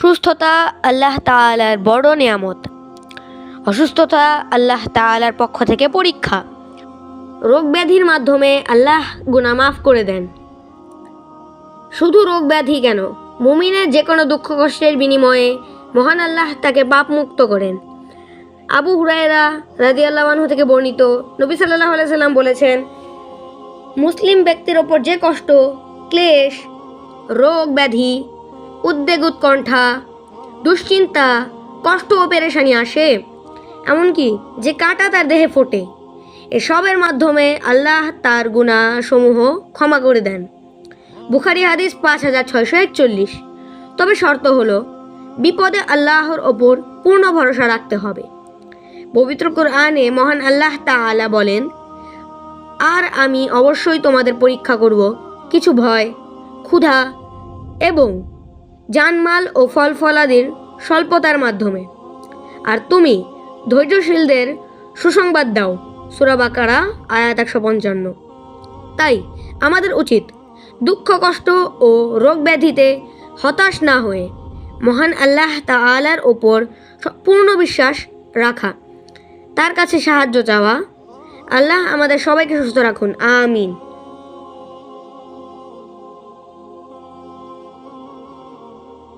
সুস্থতা আল্লাহ তাআলার বড় নিয়ামত। অসুস্থতা আল্লাহ তাআলার পক্ষ থেকে পরীক্ষা। রোগ ব্যাধির মাধ্যমে আল্লাহ গুনাহ মাফ করে দেন। শুধু রোগ ব্যাধি কেন? মুমিনের যে কোনো দুঃখ কষ্টের বিনিময়ে মহান আল্লাহ তাকে পাপ মুক্ত করেন। আবু হুরায়রা রাজি আল্লাহানহু থেকে বর্ণিত নবী সাল্লাহ সাল্লাম বলেছেন, মুসলিম ব্যক্তির ওপর যে কষ্ট, ক্লেশ, রোগ ব্যাধি উদ্বেগ উৎকণ্ঠা, দুশ্চিন্তা, কষ্ট ও পেরেশানি আসে। এমনকি যে কাটা তার দেহে ফোটে, এসবের মাধ্যমে আল্লাহ তার গুণাসমূহ ক্ষমা করে দেন। বুখারি হাদিস পাঁচ হাজার ছয়শো একচল্লিশ। তবে শর্ত হলো, বিপদে আল্লাহর ওপর পূর্ণ ভরসা রাখতে হবে। পবিত্র কোরআনে মহান আল্লাহ তাআলা বলেন, আর আমি অবশ্যই তোমাদের পরীক্ষা করব কিছু ভয়, ক্ষুধা এবং জানমাল ও ফল ফলাদির স্বল্পতার মাধ্যমে। আর তুমি ধৈর্যশীলদের সুসংবাদ দাও সুরাবাকারা আয়াত একশো পঞ্চান্ন। তাই আমাদের উচিত দুঃখ, কষ্ট ও রোগ ব্যাধিতে হতাশ না হয়ে মহান আল্লাহ তাআলার ওপর পূর্ণ বিশ্বাস রাখা, তার কাছে সাহায্য চাওয়া। আল্লাহ আমাদের সবাইকে সুস্থ রাখুন। আমিন।